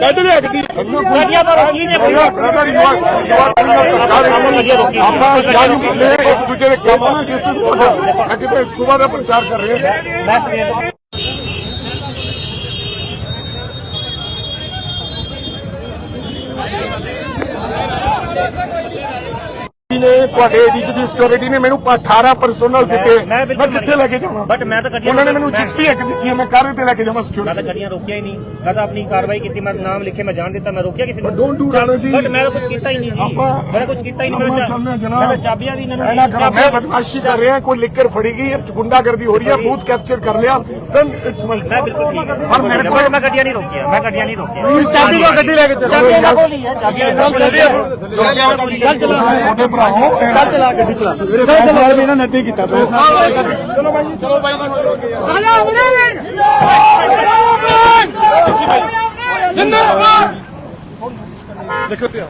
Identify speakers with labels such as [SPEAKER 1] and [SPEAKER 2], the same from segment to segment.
[SPEAKER 1] ਕੱਢ ਲਿਆ ਗੱਡੀ
[SPEAKER 2] ਗੱਡੀਆਂ ਤੋਂ ਰੋਕੀ ਨੇ ਕੋਈ
[SPEAKER 1] brother you are you are coming ਆਪਾਂ ਜਾਨੂ ਲੈ ਇੱਕ ਦੂਜੇ ਦੇ ਕੰਮ ਨਾ ਕਿਸ ਅੱਗੇ ਤੇ ਸੁਬਾਹ ਦਾ ਪ੍ਰਚਾਰ ਕਰ ਰਹੇ ਹਾਂ
[SPEAKER 2] ਮੈਂ ਸਵੇਰ ਤੋਂ
[SPEAKER 1] ਨੇ ਤੁਹਾਡੇ ਡੀਜੀਪੀ ਸਿਕਿਉਰਿਟੀ ਨੇ ਮੈਨੂੰ 18 ਪਰਸਨਲ ਦਿੱਤੇ।
[SPEAKER 2] ਮੈਂ
[SPEAKER 1] ਕਿੱਥੇ ਲੈ ਕੇ ਜਾਵਾਂ?
[SPEAKER 2] ਬਟ ਮੈਂ ਤਾਂ
[SPEAKER 1] ਉਹਨਾਂ ਨੇ ਮੈਨੂੰ ਜਿਪਸੀ ਇੱਕ ਦਿੱਤੀ ਮੈਂ ਕਾਰੇ ਤੇ ਲੈ ਕੇ ਜਾਵਾਂ
[SPEAKER 2] ਮੈਂ ਤਾਂ
[SPEAKER 1] ਸਿਕਿਉਰਿਟੀ
[SPEAKER 2] ਗੱਡੀਆਂ ਰੋਕਿਆ ਹੀ ਨਹੀਂ। ਮੈਂ ਤਾਂ ਆਪਣੀ ਕਾਰਵਾਈ ਕੀਤੀ ਮੈਂ ਨਾਮ ਲਿਖੇ ਮੈਂ ਜਾਣ ਦਿੱਤਾ ਮੈਂ ਰੋਕਿਆ ਕਿਸੇ ਨੂੰ।
[SPEAKER 1] ਡੋਂਟ ਡੂ ਰਾਣੋ ਜੀ।
[SPEAKER 2] ਬਟ ਮੈਂ ਤਾਂ ਕੁਝ ਕੀਤਾ ਹੀ ਨਹੀਂ ਜੀ। ਮੈਂ ਕੁਝ ਕੀਤਾ ਹੀ ਨਹੀਂ ਮੈਂ
[SPEAKER 1] ਜਨਾਬ।
[SPEAKER 2] ਤਾਂ ਚਾਬੀਆਂ ਵੀ ਇਹਨਾਂ ਨੂੰ
[SPEAKER 1] ਮੈਂ ਬਦਮਾਸ਼ੀ ਕਰ ਰਿਹਾ ਕੋਈ ਲਿਕਰ ਫੜੀ ਗਈ ਹੈ ਗੁੰਡਾਗਰਦੀ ਹੋ ਰਹੀ ਹੈ ਬੂਥ ਕੈਪਚਰ ਕਰ ਲਿਆ ਦੈਨ ਇਟਸ ਮਾਈ
[SPEAKER 2] ਮੈਂ ਬਿਲਕੁਲ ਠੀਕ ਹਾਂ।
[SPEAKER 1] ਪਰ ਮੇਰੇ ਕੋਲ
[SPEAKER 2] ਮੈਂ ਗੱਡੀਆਂ ਨਹੀਂ ਰੋਕੀਆਂ ਮੈਂ ਗੱਡੀਆਂ ਨਹੀਂ ਰੋਕੀਆਂ।
[SPEAKER 1] ਚਾਬੀ ਕੋ ਗੱਡੀ ਲੈ ਕੇ ਚੱਲੋ?
[SPEAKER 2] ਇਹਨਾਂ ਕੋਲ ਹੀ ਹੈ ਇਹਨਾਂ ਕੋਲ ਹੀ ਹੈ।
[SPEAKER 1] ਚੱਲ ਚਲਾ ਛੋਟੇ ਭਰਾਓ ਚੱਲ ਚਲਾ ਗੱਡੀ ਚਲਾ ਚੱਲ। ਚਲਾ ਵੀ ਇਹਨਾਂ ਨੇ ਅੱਧੇ ਕੀਤਾ ਚਲੋ ਭਾਈ ਚਲੋ ਭਾਈ ਦੇਖੋ ਤੇ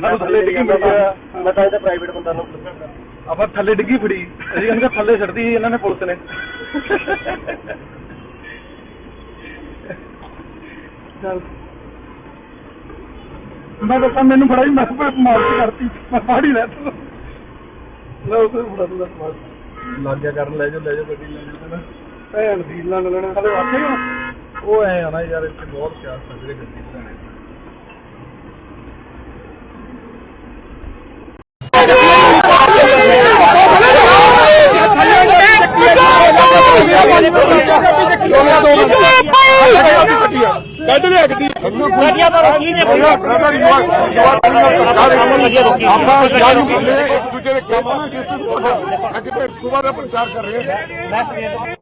[SPEAKER 1] ਥੱਲੇ ਡਿੱਗੀ ਫੜੀ ਮੈਂ ਤਾਂ ਇਹਦਾ ਪ੍ਰਾਈਵੇਟ ਬੰਦਾ ਨੂੰ ਆਪਾਂ ਥੱਲੇ ਡਿੱਗੀ ਫੜੀ ਅਸੀਂ ਕਹਿੰਦੇ ਥੱਲੇ ਛੱਡਦੀ ਸੀ ਇਹਨਾਂ ਨੇ ਪੁਲਿਸ ਨੇ। ਚੱਲ। ਮੈਂ ਦੱਸਾਂ ਮੈਨੂੰ ਬੜਾ ਹੀ ਮੱਥ ਪੇ ਮਾਰ ਕੇ ਕਰਤੀ। ਮੈਂ ਫਾੜੀ ਲੈ ਤਾ। ਲੈ ਉਹ ਬੜਾ ਦੂਰ ਮਾਰ ਲੱਗ ਗਿਆ ਕਰਨ ਲੈ ਜਾ ਲੈ ਜਾ ਗੱਡੀ ਲੈ ਜਾ ਨਾ ਭੈਣ ਦੀ ਲੈਣਾ। ਹਲੇ ਆਖੇ ਉਹ ਐ ਆ ਨਾ ਯਾਰ ਇੱਥੇ ਬਹੁਤ ਸਿਆਸਤ ਹੈ ਜਿਹੜੇ ਗੱਡੀ ਚਲਾਣੇ ਕੱਢ ਲਿਆ ਗੱਡੀ
[SPEAKER 2] ਗੱਡੀਆਂ ਤੋਂ ਰੋਕੀ ਨੇ
[SPEAKER 1] brother you are you are ਆਪਾਂ ਜਾਨੂ ਇੱਕ ਦੂਜੇ ਦੇ ਕੰਮ ਨਾ ਕਿਸ ਅੱਗੇ ਤੇ ਦਾ ਪ੍ਰਚਾਰ ਕਰ ਰਹੇ ਹਾਂ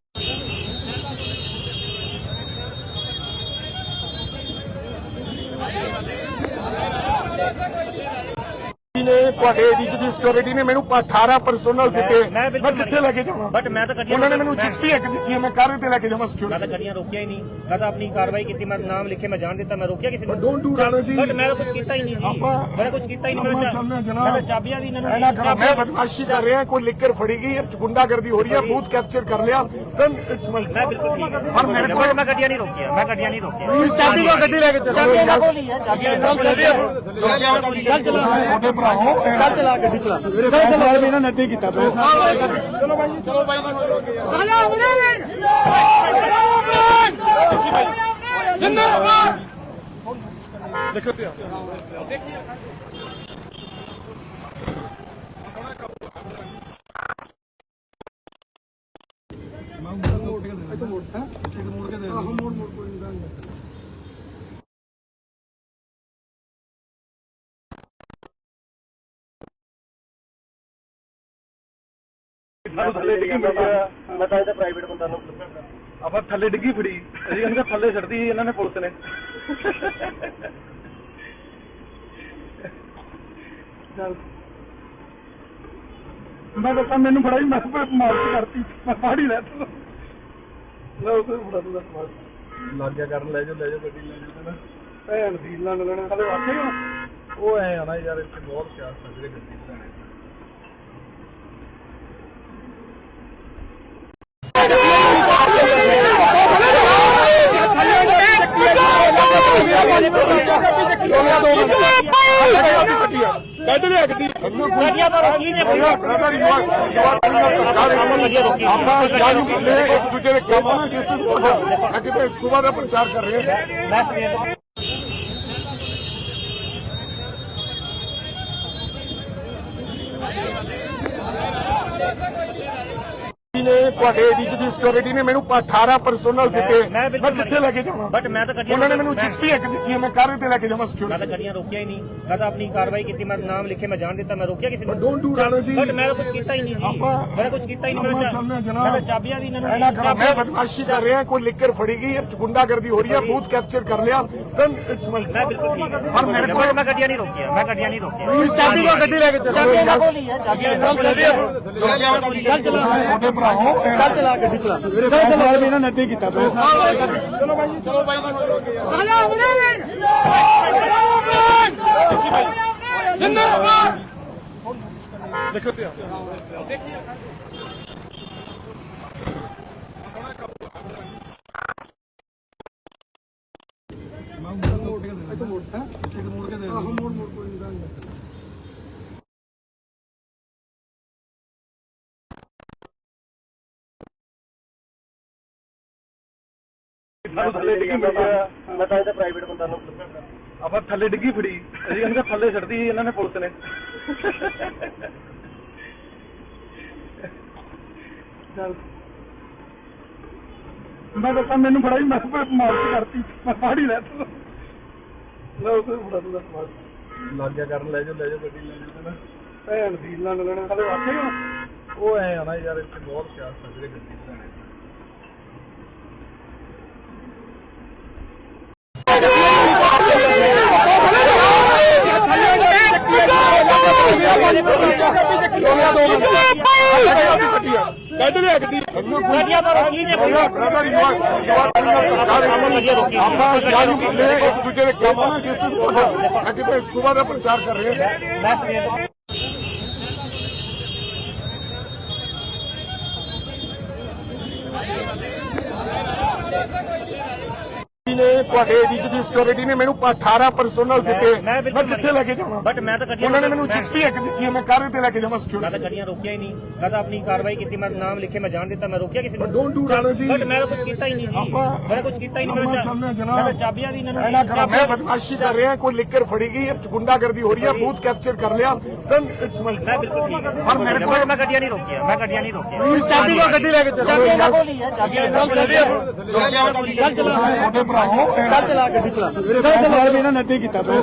[SPEAKER 1] ਨੇ ਤੁਹਾਡੇ ਡੀਜੀਪੀ ਸਿਕਿਉਰਿਟੀ ਨੇ ਮੈਨੂੰ 18 ਪਰਸਨਲ ਦਿੱਤੇ
[SPEAKER 2] ਮੈਂ
[SPEAKER 1] ਕਿੱਥੇ ਲੈ ਕੇ ਜਾਵਾਂ?
[SPEAKER 2] ਬਟ ਮੈਂ ਤਾਂ ਗੱਡੀਆਂ
[SPEAKER 1] ਉਹਨਾਂ ਨੇ ਮੈਨੂੰ ਜਿਪਸੀ ਇੱਕ ਦਿੱਤੀ ਮੈਂ ਕਾਰੇ ਤੇ ਲੈ ਕੇ ਜਾਵਾਂ
[SPEAKER 2] ਮੈਂ ਤਾਂ
[SPEAKER 1] ਸਿਕਿਉਰਿਟੀ
[SPEAKER 2] ਗੱਡੀਆਂ ਰੋਕਿਆ ਹੀ ਨਹੀਂ। ਮੈਂ ਤਾਂ ਆਪਣੀ ਕਾਰਵਾਈ ਕੀਤੀ ਮੈਂ ਨਾਮ ਲਿਖੇ ਮੈਂ ਜਾਣ ਦਿੱਤਾ ਮੈਂ ਰੋਕਿਆ ਕਿਸੇ ਨੂੰ।
[SPEAKER 1] ਡੋਂਟ ਡੂ ਰਾਣੋ ਜੀ।
[SPEAKER 2] ਬਟ ਮੈਂ ਤਾਂ ਕੁਝ ਕੀਤਾ ਹੀ ਨਹੀਂ ਜੀ।
[SPEAKER 1] ਆਪਾਂ
[SPEAKER 2] ਮੈਂ ਕੁਝ ਕੀਤਾ ਹੀ ਨਹੀਂ ਮੈਂ ਤਾਂ ਚਾਬੀਆਂ ਵੀ ਇਹਨਾਂ ਨੂੰ
[SPEAKER 1] ਮੈਂ ਬਦਮਾਸ਼ੀ ਕਰ ਰਿਹਾ ਕੋਈ ਲਿਕਰ ਫੜੀ ਗਈ ਹੈ ਗੁੰਡਾਗਰਦੀ ਹੋ ਰਹੀ ਹੈ ਬੂਥ ਕੈਪਚਰ ਕਰ ਲਿਆ ਦੈਨ ਇਟਸ ਮਾਈ
[SPEAKER 2] ਮੈਂ ਬਿਲਕੁਲ ਠੀਕ ਹਾਂ।
[SPEAKER 1] ਪਰ ਮੇਰੇ ਕੋਲ
[SPEAKER 2] ਮੈਂ ਗੱਡੀਆਂ ਨਹੀਂ ਰੋਕੀਆਂ ਮੈਂ ਗੱਡੀਆਂ ਨਹੀਂ ਰੋਕੀਆਂ।
[SPEAKER 1] ਚਾਬੀ ਕੋ ਗੱਡੀ ਲੈ ਕੇ ਚੱਲੋ
[SPEAKER 2] ਚਾਬੀਆਂ ਇਹਨਾਂ ਕੋਲ ਹੀ ਚਾਬੀਆਂ ਇਹਨਾਂ ਕੋਲ ਹੀ।
[SPEAKER 1] ਚੱਲ ਚਲਾ ਛੋਟੇ ਭਰਾਓ ਚੱਲ ਚਲਾ ਗੱਡੀ ਚਲਾ ਚੱਲ ਚਲਾ ਵੀ ਨੇ ਅੱਧੇ ਕੀਤਾ ਚਲੋ ਭਾਈ ਚਲੋ ਭਾਈ ਦੇਖੋ ਤੇ ਥੱਲੇ ਡਿੱਗੀ ਫੜੀ ਮੈਂ ਤਾਂ ਇਹਦਾ ਪ੍ਰਾਈਵੇਟ ਬੰਦਾ ਨੂੰ ਆਪਾਂ ਥੱਲੇ ਡਿੱਗੀ ਫੜੀ ਅਸੀਂ ਕਹਿੰਦੇ ਥੱਲੇ ਛੱਡਦੀ ਸੀ ਇਹਨਾਂ ਨੇ ਪੁਲਿਸ ਨੇ। ਚੱਲ। ਮੈਂ ਦੱਸਾਂ ਮੈਨੂੰ ਬੜਾ ਹੀ ਮੱਥ ਪੇ ਮਾਰ ਕੇ ਕਰਤੀ। ਮੈਂ ਫਾੜੀ ਲੈ ਤਾ ਲੈ ਉਹ ਬੜਾ ਦੂਰ ਮਾਰ ਲੱਗ ਗਿਆ ਕਰਨ ਲੈ ਜਾ ਲੈ ਜਾ ਗੱਡੀ ਲੈ ਜਾ ਨਾ ਭੈਣ ਦੀ ਲੰਨ ਲੈਣਾ। ਹਲੇ ਆਖੇ ਉਹ ਐ ਆ ਨਾ ਯਾਰ ਇੱਥੇ ਬਹੁਤ ਸਿਆਸਤ ਹੈ ਜਿਹੜੇ ਗੱਡੀ
[SPEAKER 2] ਤੋਂ ਨੇ ਕੋਈ
[SPEAKER 1] brother you are you are ਨਾ ਤੁਹਾਡੇ ਏਡੀਜੀਪੀ ਸਿਕਿਉਰਿਟੀ ਨੇ ਮੈਨੂੰ 18 ਪਰਸਨਲ ਦਿੱਤੇ
[SPEAKER 2] ਮੈਂ
[SPEAKER 1] ਕਿੱਥੇ ਲੈ ਕੇ ਜਾਵਾਂ?
[SPEAKER 2] ਬਟ ਮੈਂ ਤਾਂ ਗੱਡੀਆਂ
[SPEAKER 1] ਉਹਨਾਂ ਨੇ ਮੈਨੂੰ ਜਿਪਸੀ ਇੱਕ ਦਿੱਤੀ ਹੈ ਮੈਂ ਕਾਰੇ ਤੇ ਲੈ ਕੇ ਜਾਵਾਂ
[SPEAKER 2] ਮੈਂ ਤਾਂ ਗੱਡੀਆਂ ਰੋਕਿਆ ਹੀ ਨਹੀਂ। ਮੈਂ ਤਾਂ ਆਪਣੀ ਕਾਰਵਾਈ ਕੀਤੀ ਮੈਂ ਨਾਮ ਲਿਖੇ ਮੈਂ ਜਾਣ ਦਿੱਤਾ ਮੈਂ ਰੋਕਿਆ ਕਿਸੇ ਨੂੰ।
[SPEAKER 1] But don't do that, ਜੀ।
[SPEAKER 2] ਬਟ ਮੈਂ ਤਾਂ ਕੁਝ ਕੀਤਾ ਹੀ ਨਹੀਂ ਜੀ।
[SPEAKER 1] ਆਪਾਂ-
[SPEAKER 2] ਮੈਂ ਕੁਝ ਕੀਤਾ ਹੀ ਨਹੀਂ
[SPEAKER 1] ਆਪਾਂ
[SPEAKER 2] ਮੈਂ
[SPEAKER 1] ਚੱਲਦੇ ਹਾਂ
[SPEAKER 2] ਤਾਂ
[SPEAKER 1] ਜਨਾਬ।
[SPEAKER 2] ਮੈਂ ਤਾਂ ਚਾਬੀਆਂ ਵੀ ਇਹਨਾਂ ਨੂੰ
[SPEAKER 1] ਐਨਾ ਕਰ ਮੈਂ ਬਦਮਾਸ਼ੀ ਕਰ ਰਿਹਾ ਕੋਈ ਲਿਕਰ ਫੜੀ ਗਈ ਹੈ ਗੁੰਡਾਗਰਦੀ ਹੋ ਰਹੀ ਹੈ ਬੂਥ ਕੈਪਚਰ ਕਰ ਲਿਆ ਦੈਨ ਇਟਸ ਮਾਈ
[SPEAKER 2] ਮੈਂ ਬਿਲਕੁਲ ਠੀਕ ਹਾਂ।
[SPEAKER 1] ਪਰ ਮੇਰੇ ਕੋਲ
[SPEAKER 2] ਮੈਂ ਗੱਡੀਆਂ ਨਹੀਂ ਰੋਕੀਆਂ ਮੈਂ ਗੱਡੀਆਂ ਨਹੀਂ ਰੋਕੀਆਂ।
[SPEAKER 1] ਚਾਬੀ ਕੋ ਗੱਡੀ ਲੈ ਕੇ ਚੱਲੋ
[SPEAKER 2] ਚਾਬੀਆਂ ਇਹਨਾਂ ਕੋਲ ਹੀ ਹੈ ਚਾਬੀਆਂ ਇਹਨਾਂ ਕੋਲ ਹੀ। ਹੈ
[SPEAKER 1] ਛੋਟੇ ਭਰਾਓ। ਚੱਲ ਚਲਾ ਗੱਡੀ ਚਲਾ
[SPEAKER 3] ਮੇਰੇ ਸਵਾਲ ਵੀ ਨੇ ਅੱਧੇ ਕੀਤਾ ਪਿਆ
[SPEAKER 1] ਦੇਖੋ ਤੇ
[SPEAKER 3] ਸਾਨੂੰ ਥੱਲੇ ਡਿੱਗੀ ਫੜੀ ਆ। ਮੈਂ ਤਾਂ ਇਹਦਾ ਪ੍ਰਾਈਵੇਟ ਬੰਦਾ ਨੂੰ ਆਪਾਂ ਥੱਲੇ ਡਿੱਗੀ ਫੜੀ ਅਸੀਂ ਕਹਿੰਦੇ ਥੱਲੇ ਛੱਡਦੀ ਸੀ ਇਹਨਾਂ ਨੇ ਪੁਲਿਸ ਨੇ। ਚੱਲ। ਮੈਂ ਦੱਸਾਂ ਮੈਨੂੰ ਫੜਾਈ ਮੈਂ ਮਾਰ ਕਰਤੀ। ਮੈਂ ਫਾੜੀ ਲੈ ਤਾ ਲੈ ਉਹ ਫੜਾ ਦੂੰਗਾ ਸਮਾਨ। ਲੱਗ ਗਿਆ ਕਰਨ ਲੈ ਜਾ ਲੈ ਜਾ ਗੱਡੀ ਲੈ ਜਾ ਨਾ। ਭੈਣ ਦੀ ਲੈਣਾ। ਹਲੇ ਵਾਕੇ ਉਹ ਐ ਆ ਨਾ ਯਾਰ ਇੱਥੇ ਬਹੁਤ ਪਿਆਰ ਸੱਜਰੇ ਗੱਡੀ ਚਲਾਣੇ
[SPEAKER 1] ਕੱਢ ਲਿਆ ਗੱਡੀ
[SPEAKER 2] ਗੱਡੀਆਂ ਤਾਂ ਰੋਕੀ ਨੇ
[SPEAKER 1] ਬ੍ਰਦਰ ਆਪਾਂ ਜਾਨੂ ਇੱਕ ਦੂਜੇ ਦੇ ਕੰਮ ਨਾ ਕਿਸੇ ਨੂੰ ਅੱਗੇ ਤੇ ਸੁਬਾਹ ਦਾ ਪ੍ਰਚਾਰ ਕਰ ਰਹੇ ਹਾਂ
[SPEAKER 2] ਮੈਂ ਸਵੇਰ ਤੋਂ
[SPEAKER 1] ਨੇ ਤੁਹਾਡੇ ਏਡੀਜੀਪੀ ਸਿਕਿਉਰਿਟੀ ਨੇ ਮੈਨੂੰ 18 ਪਰਸਨਲ ਦਿੱਤੇ
[SPEAKER 2] ਮੈਂ
[SPEAKER 1] ਕਿੱਥੇ ਲੈ ਕੇ ਜਾਵਾਂ?
[SPEAKER 2] ਬਟ ਮੈਂ ਤਾਂ ਗੱਡੀਆਂ
[SPEAKER 1] ਉਹਨਾਂ ਨੇ ਮੈਨੂੰ ਜਿਪਸੀ ਇੱਕ ਦਿੱਤੀ ਮੈਂ ਕਾਰੇ ਤੇ ਲੈ ਕੇ ਜਾਵਾਂ
[SPEAKER 2] ਮੈਂ ਤਾਂ
[SPEAKER 1] ਸਿਕਿਉਰਿਟੀ
[SPEAKER 2] ਗੱਡੀਆਂ ਰੋਕਿਆ ਹੀ ਨਹੀਂ। ਮੈਂ ਤਾਂ ਆਪਣੀ ਕਾਰਵਾਈ ਕੀਤੀ ਮੈਂ ਨਾਮ ਲਿਖੇ ਮੈਂ ਜਾਣ ਦਿੱਤਾ ਮੈਂ ਰੋਕਿਆ ਕਿਸੇ ਨੂੰ।
[SPEAKER 1] Don't do that, ਜੀ।
[SPEAKER 2] ਬਟ ਮੈਂ ਤਾਂ ਕੁਝ ਕੀਤਾ ਹੀ ਨਹੀਂ ਜੀ।
[SPEAKER 1] ਆਪਾਂ-
[SPEAKER 2] ਮੈਂ ਕੁਝ ਕੀਤਾ ਹੀ ਨਹੀਂ ਮੈਂ ਤਾਂ
[SPEAKER 1] ਜਨਾਬ।
[SPEAKER 2] ਮੈਂ ਚਾਬੀਆਂ ਵੀ ਇਹਨਾਂ ਨੂੰ
[SPEAKER 1] ਮੈਂ ਬਦਮਾਸ਼ੀ ਕਰ ਰਿਹਾ ਕੋਈ ਲਿਕਰ ਫੜੀ ਗਈ ਗੁੰਡਾਗਰਦੀ ਹੋ ਰਹੀ ਹੈ ਬੂਥ ਕੈਪਚਰ ਕਰ ਲਿਆ। ਦੈਨ ਇਟਸ ਮਾਈ
[SPEAKER 2] ਮੈਂ ਬਿਲਕੁਲ ਠੀਕ ਹਾਂ
[SPEAKER 1] ਪਰ ਮੇਰੇ ਕੋਲ
[SPEAKER 2] ਮੈਂ ਗੱਡੀਆਂ ਨਹੀਂ ਰੋਕੀਆਂ ਮੈਂ ਗੱਡੀਆਂ ਨਹੀਂ ਰੋਕੀਆਂ
[SPEAKER 1] ਪਲੀਜ਼ ਚਾਬੀ ਕੋ ਗੱਡੀ ਲੈ ਕੇ ਚੱਲੋ
[SPEAKER 2] ਇਹਨਾਂ ਕੋਲ ਹੀ ਹੈ ਹੈ
[SPEAKER 1] ਚੱਲ ਚਲਾ ਛੋਟੇ ਭਰਾਓ ਚੱਲ ਚਲਾ ਗੱਡੀ ਚਲਾ
[SPEAKER 3] ਮੇਰੇ ਸਾਹ ਸਵਾਲ ਵੀ ਇਹਨਾਂ ਨੇ ਅੱਧੇ ਕੀਤਾ ਪਿਆ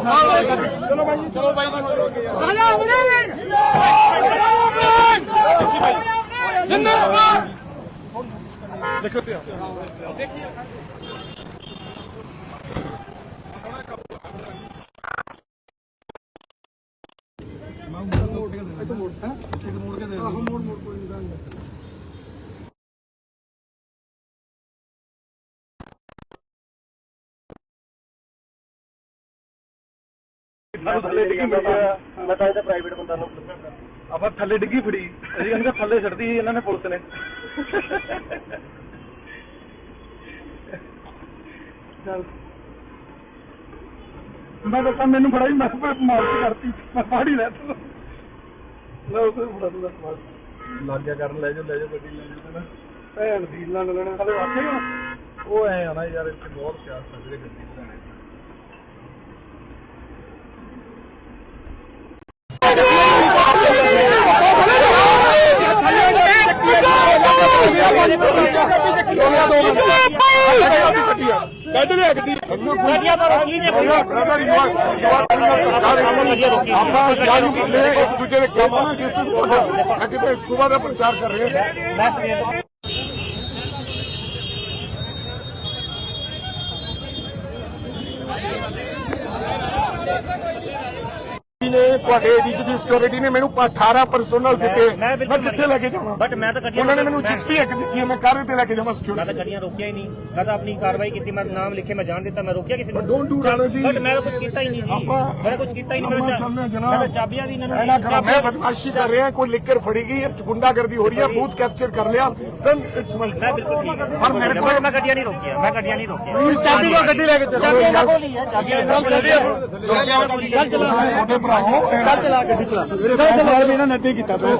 [SPEAKER 1] ਦੇਖੋ ਤੇ
[SPEAKER 3] ਸਾਨੂੰ ਥੱਲੇ ਡਿੱਗੀ ਫੜੀ ਆ। ਮੈਂ ਤਾਂ ਇਹਦਾ ਪ੍ਰਾਈਵੇਟ ਬੰਦਾ ਨੂੰ ਆਪਾਂ ਥੱਲੇ ਡਿੱਗੀ ਫੜੀ ਅਸੀਂ ਕਹਿੰਦੇ ਥੱਲੇ ਛੱਡਦੀ ਸੀ ਇਹਨਾਂ ਨੇ ਪੁਲਿਸ ਨੇ। ਚੱਲ। ਮੈਂ ਦੱਸਾਂ ਮੈਨੂੰ ਫੜਾਈ ਮੈਂ ਕਿਹਾ ਮਾਰ ਕੇ ਕਰਤੀ। ਮੈਂ ਫਾੜੀ ਲੈ ਤਾ। ਲੈ ਉਹ ਫੜਾ ਦੂੰਗਾ ਸਮਾਨ। ਲੱਗ ਗਿਆ ਕਰਨ ਲੈ ਜਾ ਲੈ ਜਾ ਗੱਡੀ ਲੈ ਜਾ ਨਾ ਭੈਣ ਦੀ ਲੰਨ ਲੈਣਾ ਹਲੇ ਵਾਕੇ ਉਹ ਐ ਆ ਨਾ ਯਾਰ ਇੱਥੇ ਬਹੁਤ ਪਿਆਰ ਸੱਜਰੇ ਗੱਡੀ ਚਲਾਣੇ
[SPEAKER 1] ਕੱਢ ਲਿਆ ਗੱਡੀ
[SPEAKER 2] ਗੱਡੀਆਂ ਤਾਂ ਰੋਕੀ ਨੇ ਕੋਈ
[SPEAKER 1] brother you are you are ਆਪਾਂ ਇੱਕ ਦੂਜੇ ਦੇ ਕੰਮ ਨਾ ਕਿਸੇ ਨੂੰ ਅੱਗੇ ਤੇ ਸੁਬਾਹ ਦਾ ਪ੍ਰਚਾਰ ਕਰ ਰਹੇ ਹਾਂ
[SPEAKER 2] ਮੈਂ ਸਵੇਰ ਤੋਂ
[SPEAKER 1] ਨੇ ਤੁਹਾਡੇ ਏਡੀਜੀਪੀ ਸਿਕਿਉਰਿਟੀ ਨੇ ਮੈਨੂੰ 18 ਪਰਸਨਲ ਦਿੱਤੇ
[SPEAKER 2] ਮੈਂ
[SPEAKER 1] ਮੈਂ ਕਿੱਥੇ ਲੈ ਕੇ ਜਾਵਾਂ?
[SPEAKER 2] ਬਟ ਮੈਂ ਤਾਂ ਗੱਡੀਆਂ
[SPEAKER 1] ਉਹਨਾਂ ਨੇ ਮੈਨੂੰ
[SPEAKER 2] ਮੈਂ-
[SPEAKER 1] ਜਿਪਸੀ ਇੱਕ ਦਿੱਤੀ ਮੈਂ ਕਾਰੇ ਤੇ ਲੈ ਕੇ ਜਾਵਾਂ
[SPEAKER 2] ਮੈਂ
[SPEAKER 1] ਸਿਕਿਉਰਿਟੀ
[SPEAKER 2] ਤਾਂ ਗੱਡੀਆਂ ਰੋਕਿਆ ਹੀ ਨਹੀਂ। ਮੈਂ ਤਾਂ ਆਪਣੀ ਕਾਰਵਾਈ ਕੀਤੀ ਮੈਂ ਨਾਮ ਲਿਖੇ ਮੈਂ ਜਾਣ ਦਿੱਤਾ ਮੈਂ ਰੋਕਿਆ ਕਿਸੇ ਨੂੰ।
[SPEAKER 1] ਜੀ।
[SPEAKER 2] ਬਟ ਮੈਂ ਤਾਂ ਕੁਝ ਕੀਤਾ ਹੀ ਨਹੀਂ ਜੀ।
[SPEAKER 1] ਆਪਾਂ-
[SPEAKER 2] ਮੈਂ ਕੁਝ ਕੀਤਾ ਹੀ ਨਹੀਂ ਮੈਂ
[SPEAKER 1] ਜਨਾਬ।
[SPEAKER 2] ਮੈਂ ਤਾਂ ਚਾਬੀਆਂ ਵੀ ਇਹਨਾਂ ਨੂੰ
[SPEAKER 1] ਮੈਂ ਬਦਮਾਸ਼ੀ ਕਰ ਰਿਹਾ ਕੋਈ ਲਿਕਰ ਫੜੀ ਗਈ ਹੈ ਗੁੰਡਾਗਰਦੀ ਹੋ ਰਹੀ ਹੈ ਬੂਥ ਕੈਪਚਰ ਕਰ ਲਿਆ ਦੈਨ ਇਟਸ ਮਾਈ
[SPEAKER 2] ਮੈਂ ਬਿਲਕੁਲ ਠੀਕ
[SPEAKER 1] ਪਰ ਮੇਰੇ ਕੋਲ
[SPEAKER 2] ਮੈਂ ਗੱਡੀਆਂ ਨਹੀਂ ਰੋਕੀਆਂ ਮੈਂ ਗੱਡੀਆਂ ਨਹੀਂ ਰੋਕੀਆਂ।
[SPEAKER 1] ਪਲੀਜ਼ ਚਾਬੀ ਕੋ ਗੱਡੀ ਲੈ ਕੇ ਚੱਲੋ।
[SPEAKER 2] ਚਾਬੀਆਂ ਇਹਨਾਂ ਕੋਲ ਹੀ ਹੈ ਚਾਬੀਆਂ ਇਹਨਾਂ ਕੋਲ ਹੀ ਹੈ।
[SPEAKER 1] ਚੱਲ ਚਲਾ। ਛੋਟੇ ਭਰਾਓ ਚੱਲ ਚਲਾ ਗੱਡੀ ਚਲਾ
[SPEAKER 3] ਸਾਹ ਸਵਾਲ ਵੀ ਨੇ ਅੱਧੇ ਕੀਤਾ। ਪਿਆ